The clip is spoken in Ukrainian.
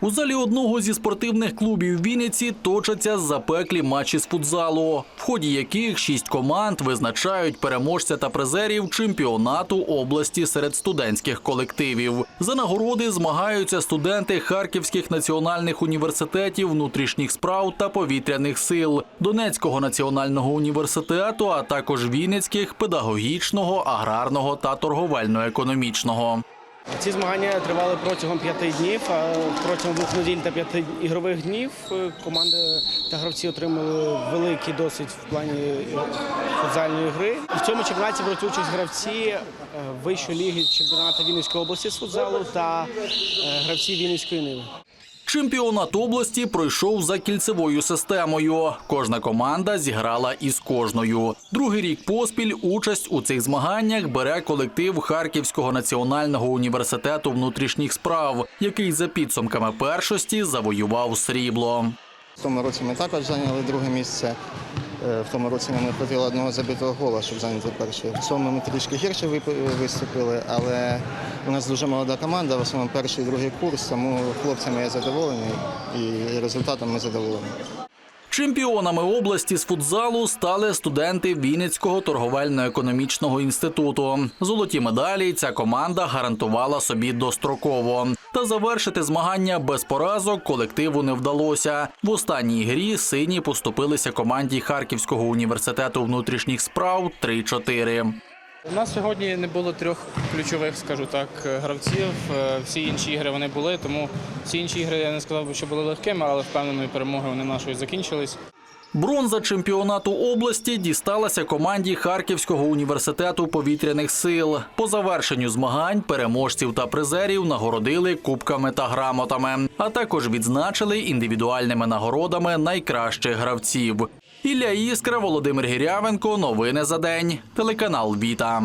У залі одного зі спортивних клубів Вінниці точаться запеклі матчі з футзалу, в ході яких шість команд визначають переможця та призерів чемпіонату області серед студентських колективів. За нагороди змагаються студенти Харківських національних університетів внутрішніх справ та повітряних сил, Донецького національного університету, а також Вінницьких педагогічного, аграрного та торговельно-економічного. Ці змагання тривали протягом п'яти днів. А протягом двох неділь та п'яти ігрових днів е, команди та гравці отримали великий досвід в плані футзальної гри. В цьому чемпіонаті беруть участь гравці е, вищої ліги чемпіонату Вінницької області з футзалу та е, гравці Вінницької ниви. Чемпіонат області пройшов за кільцевою системою. Кожна команда зіграла із кожною. Другий рік поспіль участь у цих змаганнях бере колектив Харківського національного університету внутрішніх справ, який за підсумками першості завоював срібло. В Цьому році ми також зайняли друге місце. Е, В тому році нам не хватило одного забитого гола, щоб зайняти перше. В цьому ми трішки гірше виступили, але у нас дуже молода команда, в основному перший і другий курс, тому хлопцями я задоволений і результатом ми задоволені. Чемпіонами області з футзалу стали студенти Вінницького торговельно-економічного інституту. Золоті медалі ця команда гарантувала собі достроково. Та завершити змагання без поразок колективу не вдалося. В останній грі сині поступилися команді Харківського університету внутрішніх справ 3-4. У нас сьогодні не було трьох ключових, скажу так, гравців. Е, Всі інші ігри вони були, тому всі інші ігри я не сказав би, що були легкими, але впевненою перемогою вони нашою закінчились. Бронза чемпіонату області дісталася команді Харківського університету повітряних сил. По завершенню змагань переможців та призерів нагородили кубками та грамотами, а також відзначили індивідуальними нагородами найкращих гравців. Ілля Іскра, Володимир Гірявенко. Новини за день. Телеканал Віта.